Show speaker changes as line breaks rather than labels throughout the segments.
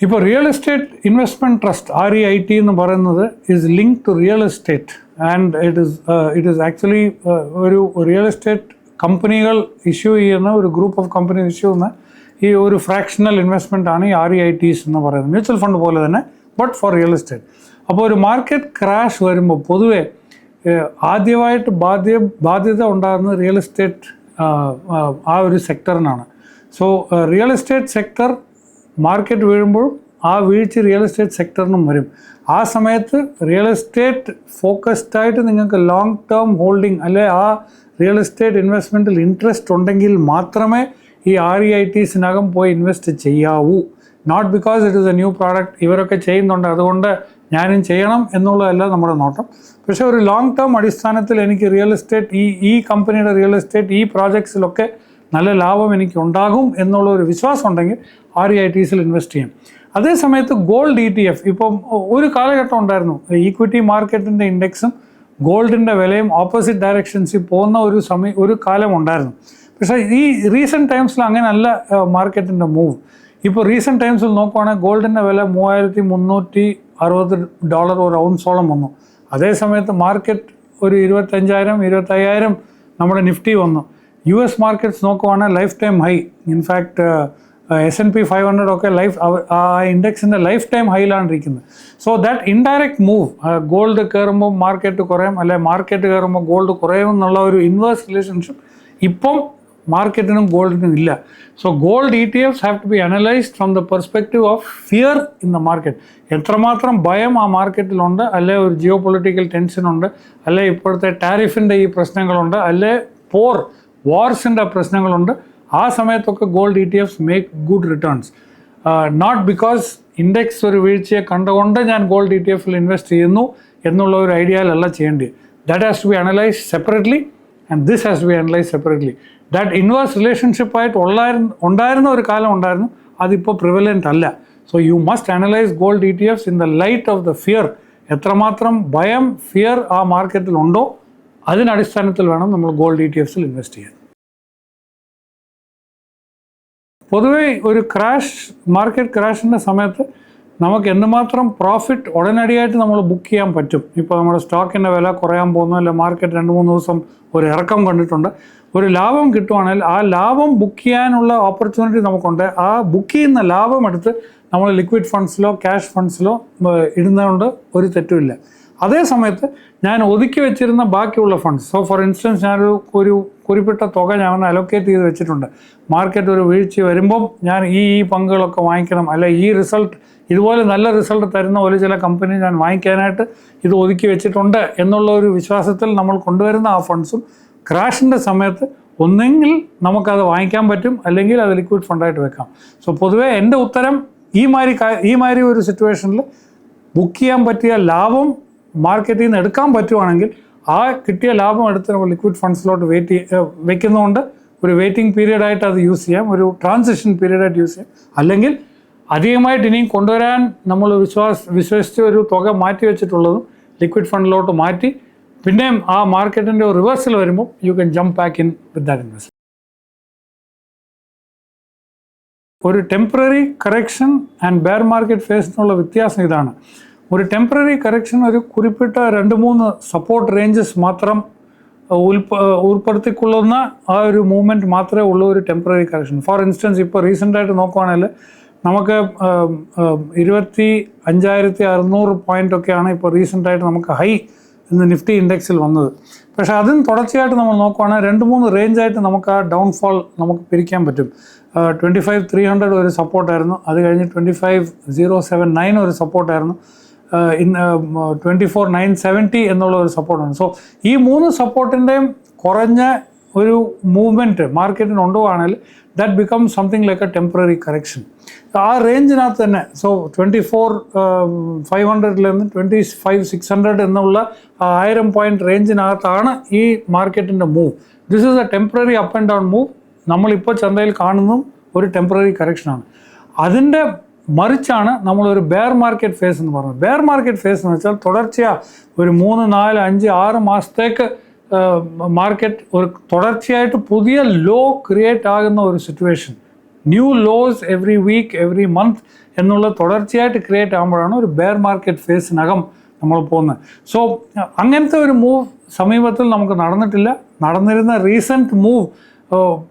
ഇപ്പോൾ real estate investment trust R E I T എന്ന് പറയുന്നത് is link to real estate and it is it is actually ഒരു real estate കമ്പനികൾ issue ചെയ്യുന്ന ഒരു group of company issue ചെയ്യുന്ന ഈ ഒരു ഫ്രാക്ഷണൽ ഇൻവെസ്റ്റ്മെന്റ് ആണ് ഈ ആർ ഇ ഐ ടീസ് എന്ന് പറയുന്നത്. മ്യൂച്വൽ ഫണ്ട് പോലെ തന്നെ ബട്ട് ഫോർ റിയൽ എസ്റ്റേറ്റ് അപ്പോൾ ഒരു മാർക്കറ്റ് ക്രാഷ് വരുമ്പോൾ പൊതുവേ ആദ്യമായിട്ട് ബാധ്യ ബാധ്യത ഉണ്ടാകുന്നത് റിയൽ എസ്റ്റേറ്റ് ആ ഒരു സെക്ടറിനാണ് so real estate sector market വീഴുമ്പോൾ ആ വീഴ്ച റിയൽ എസ്റ്റേറ്റ് സെക്ടറിനും വരും. ആ സമയത്ത് റിയൽ എസ്റ്റേറ്റ് ഫോക്കസ്ഡ് ആയിട്ട് നിങ്ങൾക്ക് ലോങ് ടേം ഹോൾഡിംഗ് അല്ലെ ആ റിയൽ എസ്റ്റേറ്റ് ഇൻവെസ്റ്റ്മെന്റിൽ ഇൻട്രസ്റ്റ് ഉണ്ടെങ്കിൽ മാത്രമേ ഈ ആർ ഇ ഐ ടീസിനകം പോയി ഇൻവെസ്റ്റ് ചെയ്യാവൂ. Not because it is a new product ഇവരൊക്കെ ചെയ്യുന്നുണ്ട്. അതുകൊണ്ട് ഞാനും ചെയ്യണം എന്നുള്ളതല്ല നമ്മുടെ നോട്ടം. പക്ഷേ ഒരു ലോങ് ടേം അടിസ്ഥാനത്തിൽ എനിക്ക് റിയൽ എസ്റ്റേറ്റ് ഈ ഈ കമ്പനിയുടെ റിയൽ എസ്റ്റേറ്റ് ഈ പ്രോജക്ട്സിലൊക്കെ നല്ല ലാഭം എനിക്ക് ഉണ്ടാകും എന്നുള്ള ഒരു വിശ്വാസം ഉണ്ടെങ്കിൽ ആർ ഇ ഐ ടിസിൽ ഇൻവെസ്റ്റ് ചെയ്യാം. അതേ സമയത്ത് ഗോൾഡ് ഇ ടി എഫ് ഇപ്പം ഒരു കാലഘട്ടം ഉണ്ടായിരുന്നു. ഈക്വിറ്റി മാർക്കറ്റിന്റെ ഇൻഡെക്സും ഗോൾഡിന്റെ വിലയും ഓപ്പോസിറ്റ് ഡയറക്ഷൻസിൽ പോകുന്ന ഒരു സമയം ഒരു കാലം ഉണ്ടായിരുന്നു. പക്ഷേ ഈ റീസെന്റ് ടൈംസിൽ അങ്ങനെയല്ല മാർക്കറ്റിന്റെ മൂവ് ഇപ്പോൾ റീസെന്റ് ടൈംസിൽ നോക്കുവാണെങ്കിൽ ഗോൾഡിന്റെ വില മൂവായിരത്തി മുന്നൂറ്റി അറുപത് ഡോളർ ഒരു ഔൺസോളം വന്നു. അതേ സമയത്ത് മാർക്കറ്റ് ഒരു ഇരുപത്തഞ്ചായിരം ഇരുപത്തയ്യായിരം നമ്മുടെ നിഫ്റ്റി വന്നു. യു എസ് മാർക്കറ്റ്സ് നോക്കുവാണെങ്കിൽ lifetime high in fact S N P five hundred ഒക്കെ ലൈഫ് ആ ഇൻഡെക്സിന്റെ ലൈഫ് ടൈം ഹൈയിലാണ് ഇരിക്കുന്നത്. So that indirect move gold കയറുമ്പോൾ മാർക്കറ്റ് കുറയും അല്ലെ മാർക്കറ്റ് കയറുമ്പോൾ ഗോൾഡ് കുറയും എന്നുള്ള ഒരു ഇൻവേഴ്സ് റിലേഷൻഷിപ്പ് ഇപ്പം മാർക്കറ്റിനും ഗോൾഡിനും ഇല്ല. So gold E T Fs have to be analysed from the perspective of fear in the market എത്രമാത്രം ഭയം ആ മാർക്കറ്റിലുണ്ട് അല്ലെ ഒരു ജിയോ പൊളിറ്റിക്കൽ ടെൻഷനുണ്ട് അല്ലെ ഇപ്പോഴത്തെ ടാരിഫിന്റെ ഈ പ്രശ്നങ്ങളുണ്ട് അല്ലെ പോർ വാർസിന്റെ പ്രശ്നങ്ങളുണ്ട്. ആ സമയത്തൊക്കെ gold E T F make good returns not because index ഒരു വീഴ്ചയെ കണ്ടുകൊണ്ട് ഞാൻ ഗോൾഡ് ഇ ടി എഫിൽ ഇൻവെസ്റ്റ് ചെയ്യുന്നു എന്നുള്ള ഒരു ഐഡിയയിലല്ല ചെയ്യേണ്ടത് that has to be analyse separately and this has to be analyse separately that inverse റിലേഷൻഷിപ്പായിട്ട് ഉള്ളായിരുന്നു ഉണ്ടായിരുന്ന ഒരു കാലം ഉണ്ടായിരുന്നു. അതിപ്പോൾ പ്രിവലന്റ് അല്ല. So you must analyse gold E T Fs in the light of the fear എത്രമാത്രം ഭയം ഫിയർ ആ മാർക്കറ്റിലുണ്ടോ അതിനടിസ്ഥാനത്തിൽ വേണം നമ്മൾ ഗോൾഡ് ഇ ടി എഫ്സിൽ ഇൻവെസ്റ്റ് ചെയ്യാൻ. പൊതുവേ ഒരു ക്രാഷ് മാർക്കറ്റ് ക്രാഷിന്റെ സമയത്ത് നമുക്ക് എന്തുമാത്രം പ്രോഫിറ്റ് ഉടനടിയായിട്ട് നമ്മൾ ബുക്ക് ചെയ്യാൻ പറ്റും. ഇപ്പോൾ നമ്മുടെ സ്റ്റോക്കിന്റെ വില കുറയാൻ പോകുന്നു അല്ലെ മാർക്കറ്റ് രണ്ട് മൂന്ന് ദിവസം ഒരു ഇറക്കം കണ്ടിട്ടുണ്ട്. ഒരു ലാഭം കിട്ടുവാണെങ്കിൽ ആ ലാഭം ബുക്ക് ചെയ്യാനുള്ള ഓപ്പർച്യൂണിറ്റി നമുക്കുണ്ട്. ആ ബുക്ക് ചെയ്യുന്ന ലാഭം എടുത്ത് നമ്മൾ ലിക്വിഡ് ഫണ്ട്സിലോ ക്യാഷ് ഫണ്ട്സിലോ ഇടുന്നതുകൊണ്ട് ഒരു തെറ്റുമില്ല. അതേ സമയത്ത് ഞാൻ ഒതുക്കി വെച്ചിരുന്ന ബാക്കിയുള്ള ഫണ്ട്സ് സോ ഫോർ ഇൻസ്റ്റൻസ് ഞാനൊരു ഒരു കുറിപ്പിട്ട തുക ഞാൻ അലോക്കേറ്റ് ചെയ്ത് വെച്ചിട്ടുണ്ട്. മാർക്കറ്റ് ഒരു വീഴ്ച വരുമ്പം ഞാൻ ഈ ഈ പങ്കുകളൊക്കെ വാങ്ങിക്കണം. അല്ല ഈ റിസൾട്ട് ഇതുപോലെ നല്ല റിസൾട്ട് തരുന്ന ഒരു ചില കമ്പനി ഞാൻ വാങ്ങിക്കാനായിട്ട് ഇത് ഒതുക്കി വെച്ചിട്ടുണ്ട് എന്നുള്ള ഒരു വിശ്വാസത്തിൽ നമ്മൾ കൊണ്ടുവരുന്ന ആ ഫണ്ട്സും ക്രാഷിന്റെ സമയത്ത് ഒന്നെങ്കിൽ നമുക്കത് വാങ്ങിക്കാൻ പറ്റും. അല്ലെങ്കിൽ അത് ലിക്വിഡ് ഫണ്ടായിട്ട് വെക്കാം. സോ പൊതുവേ എന്റെ ഉത്തരം ഈ മാതിരി ഈ മാതിരി ഒരു സിറ്റുവേഷനിൽ ബുക്ക് ചെയ്യാൻ പറ്റിയ ലാഭം മാർക്കറ്റിൽ നിന്ന് എടുക്കാൻ പറ്റുവാണെങ്കിൽ ആ കിട്ടിയ ലാഭം എടുത്ത് നമ്മൾ ലിക്വിഡ് ഫണ്ട്സിലോട്ട് വെയിറ്റ് വെക്കുന്നതുകൊണ്ട് ഒരു വെയിറ്റിംഗ് പീരീഡായിട്ട് അത് യൂസ് ചെയ്യാം. ഒരു ട്രാൻസിഷൻ പീരീഡായിട്ട് യൂസ് ചെയ്യാം. അല്ലെങ്കിൽ അധികമായിട്ട് ഇനിയും കൊണ്ടുവരാൻ നമ്മൾ വിശ്വാസ വിശ്വസിച്ച് ഒരു തുക മാറ്റി വെച്ചിട്ടുള്ളതും ലിക്വിഡ് ഫണ്ടിലോട്ട് മാറ്റി പിന്നെയും ആ മാർക്കറ്റിന്റെ റിവേഴ്സൽ വരുമ്പോൾ you can jump back in with that invest ഒരു temporary correction and bear market ഫേസിനുള്ള വ്യത്യാസം ഇതാണ്. ഒരു ടെമ്പററി കറക്ഷൻ ഒരു കുറിപ്പിട്ട രണ്ട് മൂന്ന് സപ്പോർട്ട് റേഞ്ചസ് മാത്രം ഉൽപ്പ ഉൾപ്പെടുത്തിക്കൊള്ളുന്ന ആ ഒരു മൂവ്മെന്റ് മാത്രമേ ഉള്ളൂ ഒരു ടെമ്പററി കറക്ഷൻ ഫോർ ഇൻസ്റ്റൻസ് ഇപ്പോൾ റീസെന്റായിട്ട് നോക്കുവാണെങ്കിൽ നമുക്ക് ഇരുപത്തി അഞ്ചായിരത്തി അറുന്നൂറ് പോയിന്റ് ഒക്കെയാണ് ഇപ്പോൾ റീസെന്റായിട്ട് നമുക്ക് ഹൈ ഇന്ന് നിഫ്റ്റി ഇൻഡെക്സിൽ വന്നത്. പക്ഷേ അതിന് തുടർച്ചയായിട്ട് നമ്മൾ നോക്കുവാണെങ്കിൽ രണ്ട് മൂന്ന് റേഞ്ചായിട്ട് നമുക്ക് ആ ഡൗൺഫോൾ നമുക്ക് പിരിക്കാൻ പറ്റും. ട്വന്റി ഫൈവ് ത്രീ ഹൺഡ്രഡ് ഒരു സപ്പോർട്ടായിരുന്നു അത് കഴിഞ്ഞ് twenty five zero seven nine ഒരു സപ്പോർട്ടായിരുന്നു ഇന്ന് ട്വന്റി ഫോർ നയൻ സെവന്റി എന്നുള്ള ഒരു സപ്പോർട്ടാണ് സോ ഈ മൂന്ന് സപ്പോർട്ടിന്റെയും കുറഞ്ഞ ഒരു മൂവ്മെന്റ് മാർക്കറ്റിന് കൊണ്ടുപോകുകയാണെങ്കിൽ that become something like a temporary correction ആ റേഞ്ചിനകത്ത് തന്നെ സോ ട്വന്റി ഫോർ ഫൈവ് ഹൺഡ്രഡിൽ നിന്ന് ട്വന്റി ഫൈവ് സിക്സ് ഹൺഡ്രഡ് എന്നുള്ള ആയിരം പോയിന്റ് റേഞ്ചിനകത്താണ് ഈ മാർക്കറ്റിന്റെ move this is a temporary up and down move നമ്മളിപ്പോൾ ചന്തയിൽ കാണുന്നതും ഒരു ടെമ്പററി കറക്ഷനാണ് അതിന്റെ മറിച്ചാണ് നമ്മളൊരു ബെയർ മാർക്കറ്റ് ഫേസ് എന്ന് പറയുന്നത് ബെയർ മാർക്കറ്റ് ഫേസ് എന്ന് വെച്ചാൽ തുടർച്ചയാ ഒരു മൂന്ന് നാല് അഞ്ച് ആറ് മാസത്തേക്ക് മാർക്കറ്റ് ഒരു തുടർച്ചയായിട്ട് പുതിയ ലോ ക്രിയേറ്റ് ആകുന്ന ഒരു situation new lows every week every month എന്നുള്ള തുടർച്ചയായിട്ട് ക്രിയേറ്റ് ആകുമ്പോഴാണ് ഒരു ബെയർ മാർക്കറ്റ് ഫേസിനകം നമ്മൾ പോകുന്നത്. സോ അങ്ങനത്തെ ഒരു മൂവ് സമീപത്തിൽ നമുക്ക് നടന്നിട്ടില്ല. നടന്നിരുന്ന റീസെന്റ് മൂവ്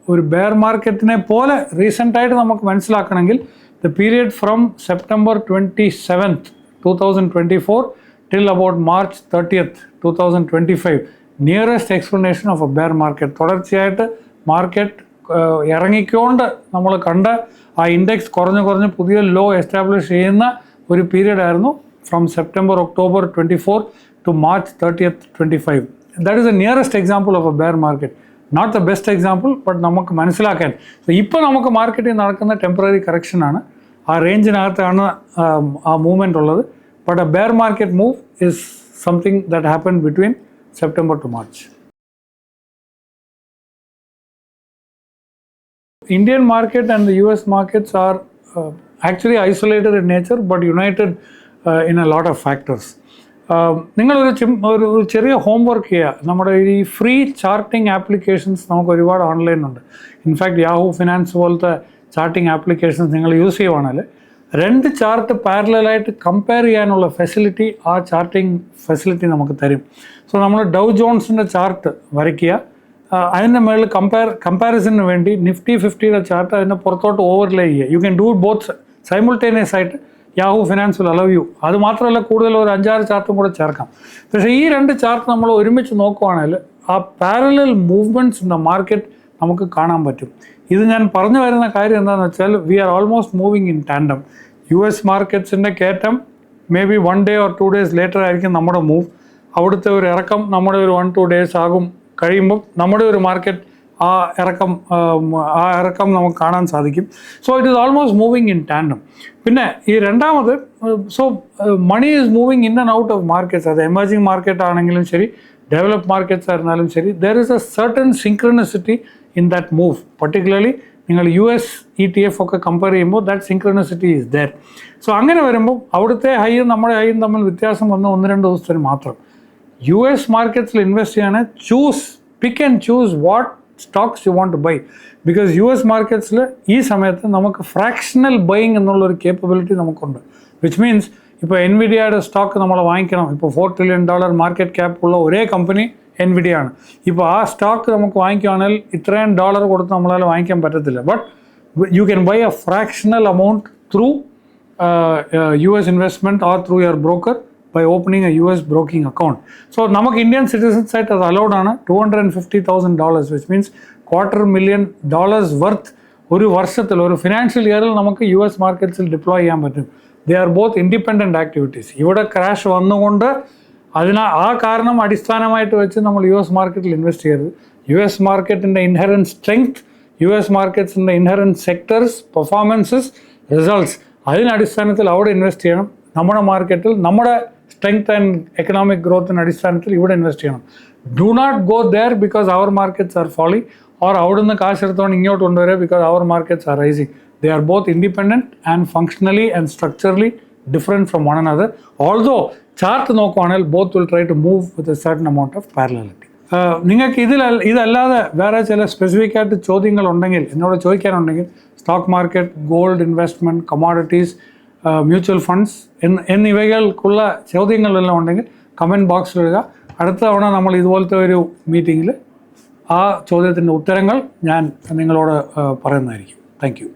ഒരു ബെയർ മാർക്കറ്റിനെ പോലെ റീസെന്റായിട്ട് നമുക്ക് മനസ്സിലാക്കണമെങ്കിൽ the period from September twenty seventh two thousand twenty four till about March thirtieth two thousand twenty five nearest explanation of a bear market തുടർച്ചയായിട്ട് മാർക്കറ്റ് ഇറങ്ങിക്കൊണ്ട് നമ്മൾ കണ്ട ആ ഇൻഡെക്സ് കുറഞ്ഞ് കുറഞ്ഞ് പുതിയ ലോ എസ്റ്റാബ്ലിഷ് ചെയ്യുന്ന ഒരു പീരീഡ് ആയിരുന്നു from September October twenty four to March thirtieth twenty five that is a nearest example of a bear market not the best example but നമുക്ക് മനസ്സിലാക്കാൻ സോ ഇപ്പോൾ നമുക്ക് മാർക്കറ്റിൽ നടക്കുന്ന ടെമ്പററി കറക്ഷനാണ് ആ റേഞ്ചിനകത്താണ് ആ മൂവ്മെന്റ് ഉള്ളത് but a bear market move is something that happen between September to March Indian market and the US markets are uh, actually isolated in nature but united uh, in a lot of factors. നിങ്ങളൊരു ഒരു ചെറിയ homework ചെയ്യുക നമ്മുടെ ഈ free charting applications നമുക്ക് ഒരുപാട് ഓൺലൈനുണ്ട് in fact Yahoo finance പോലത്തെ ചാർട്ടിംഗ് ആപ്ലിക്കേഷൻസ് നിങ്ങൾ യൂസ് ചെയ്യുവാണെങ്കിൽ രണ്ട് ചാർട്ട് പാരലായിട്ട് കമ്പയർ ചെയ്യാനുള്ള ഫെസിലിറ്റി ആ ചാർട്ടിംഗ് ഫെസിലിറ്റി നമുക്ക് തരും. സോ നമ്മൾ ഡൗ ജോൺസിന്റെ ചാർട്ട് വരയ്ക്കുക. അതിന്റെ മുകളിൽ കമ്പയർ കമ്പാരിസണിന് വേണ്ടി നിഫ്റ്റി ഫിഫ്റ്റിയുടെ ചാർട്ട് അതിന്റെ പുറത്തോട്ട് ഓവർലേ ചെയ്യുക. You can do both simultaneous ആയിട്ട് Yahoo finance will allow you അത് മാത്രമല്ല കൂടുതൽ ഒരു അഞ്ചാറ് ചാർട്ടും കൂടെ ചേർക്കാം. പക്ഷേ ഈ രണ്ട് ചാർട്ട് നമ്മൾ ഒരുമിച്ച് നോക്കുവാണെങ്കിൽ ആ parallel movements in the market നമുക്ക് കാണാൻ പറ്റും. ഇത് ഞാൻ പറഞ്ഞു വരുന്ന കാര്യം എന്താണെന്ന് വെച്ചാൽ we are almost moving in tandem U S മാർക്കറ്റ്സിന്റെ കയറ്റം may be one day or two days later ആയിരിക്കും നമ്മുടെ മൂവ് അവിടുത്തെ ഒരു ഇറക്കം നമ്മുടെ ഒരു വൺ ടു ഡേയ്സ് ആകും. കഴിയുമ്പം നമ്മുടെ ഒരു മാർക്കറ്റ് ആ ഇറക്കം ആ ഇറക്കം നമുക്ക് കാണാൻ സാധിക്കും. So it is almost moving in tandem പിന്നെ ഈ രണ്ടാമത് so money is moving in and out of markets അത് എമർജിങ് മാർക്കറ്റ് ആണെങ്കിലും ശരി ഡെവലപ്പ് മാർക്കറ്റ്സ് ആയിരുന്നാലും ശരി there is a certain synchronicity in that move particularly നിങ്ങൾ U S E T F ഒക്കെ കമ്പയർ ചെയ്യുമ്പോൾ that synchronicity is there so അങ്ങനെ വരുമ്പോൾ അവിടുത്തെ ഹൈയും നമ്മുടെ ഹൈയും തമ്മിൽ വ്യത്യാസം വന്ന ഒന്ന് രണ്ട് ദിവസത്തിന് മാത്രം. യു എസ് മാർക്കറ്റ്സിൽ ഇൻവെസ്റ്റ് ചെയ്യാണ് choose pick and choose what stocks you want to buy because U S മാർക്കറ്റ്സിൽ ഈ സമയത്ത് നമുക്ക് ഫ്രാക്ഷണൽ ബൈയിങ് എന്നുള്ളൊരു കേപ്പബിലിറ്റി നമുക്കുണ്ട്. വിച്ച് മീൻസ് ഇപ്പോൾ എൻവിഡിയയുടെ സ്റ്റോക്ക് നമ്മൾ വാങ്ങിക്കണം. ഇപ്പോൾ four trillion dollar market cap ഉള്ള ഒരേ കമ്പനി എൻവിഡിയ ആണ്. ഇപ്പോൾ ആ സ്റ്റോക്ക് നമുക്ക് വാങ്ങിക്കുകയാണെങ്കിൽ ഇത്രയും ഡോളർ കൊടുത്ത് നമ്മളാൽ വാങ്ങിക്കാൻ പറ്റത്തില്ല. But you can buy a fractional amount through U S investment or through your broker by opening U S broking account so നമുക്ക് ഇന്ത്യൻ സിറ്റിസൻസ് ആയിട്ട് അത് അലൗഡ് ആണ്. Two hundred means quarter million dollars worth ഒരു വർഷത്തിൽ ഒരു financial ഇയറിൽ നമുക്ക് U S മാർക്കറ്റ്സിൽ deploy ചെയ്യാൻ പറ്റും. They are both independent activities ഇവിടെ ക്രാഷ് വന്നുകൊണ്ട് അതിനാ ആ കാരണം അടിസ്ഥാനമായിട്ട് വെച്ച് നമ്മൾ യു എസ് മാർക്കറ്റിൽ ഇൻവെസ്റ്റ് ചെയ്യരുത്. യു എസ് മാർക്കറ്റിന്റെ ഇൻഹറന്റ് സ്ട്രെങ്ത് യു എസ് മാർക്കറ്റ്സിന്റെ ഇൻഹറന്റ് സെക്ടേഴ്സ് പെർഫോമൻസസ് റിസൾട്ട്സ് അതിനടിസ്ഥാനത്തിൽ അവിടെ ഇൻവെസ്റ്റ് ചെയ്യണം. നമ്മുടെ മാർക്കറ്റിൽ നമ്മുടെ സ്ട്രെങ്ത് ആൻഡ് എക്കണോമിക് ഗ്രോത്തിന്റെ അടിസ്ഥാനത്തിൽ ഇവിടെ ഇൻവെസ്റ്റ് ചെയ്യണം. Do not go there because our markets are falling or അവിടുന്ന് കാശ് എടുത്തോണ്ട് ഇങ്ങോട്ട് കൊണ്ടുവരിക because our markets are rising they are both independent and functionally and structurally different from one another also chart നോക്കുവാണെങ്കിൽ both will try to move with a certain amount of parallelity നിങ്ങൾക്ക് ഇതിൽ ഇതല്ലാതെ വേറെ ചില സ്പെസിഫിക് ആയിട്ട് ചോദ്യങ്ങളുണ്ടെങ്കിൽ എന്നോട് ചോദിക്കാനുണ്ടെങ്കിൽ stock market gold investment commodities mutual funds എന്ന് എന്നിവകൾക്കുള്ള ചോദ്യങ്ങളെല്ലാം ഉണ്ടെങ്കിൽ കമന്റ് ബോക്സിൽ ഇടുക. അടുത്ത തവണ നമ്മൾ ഇതുപോലത്തെ ഒരു മീറ്റിങ്ങിൽ ആ ചോദ്യത്തിന്റെ ഉത്തരങ്ങൾ ഞാൻ നിങ്ങളോട് പറയുന്നതായിരിക്കും. Thank you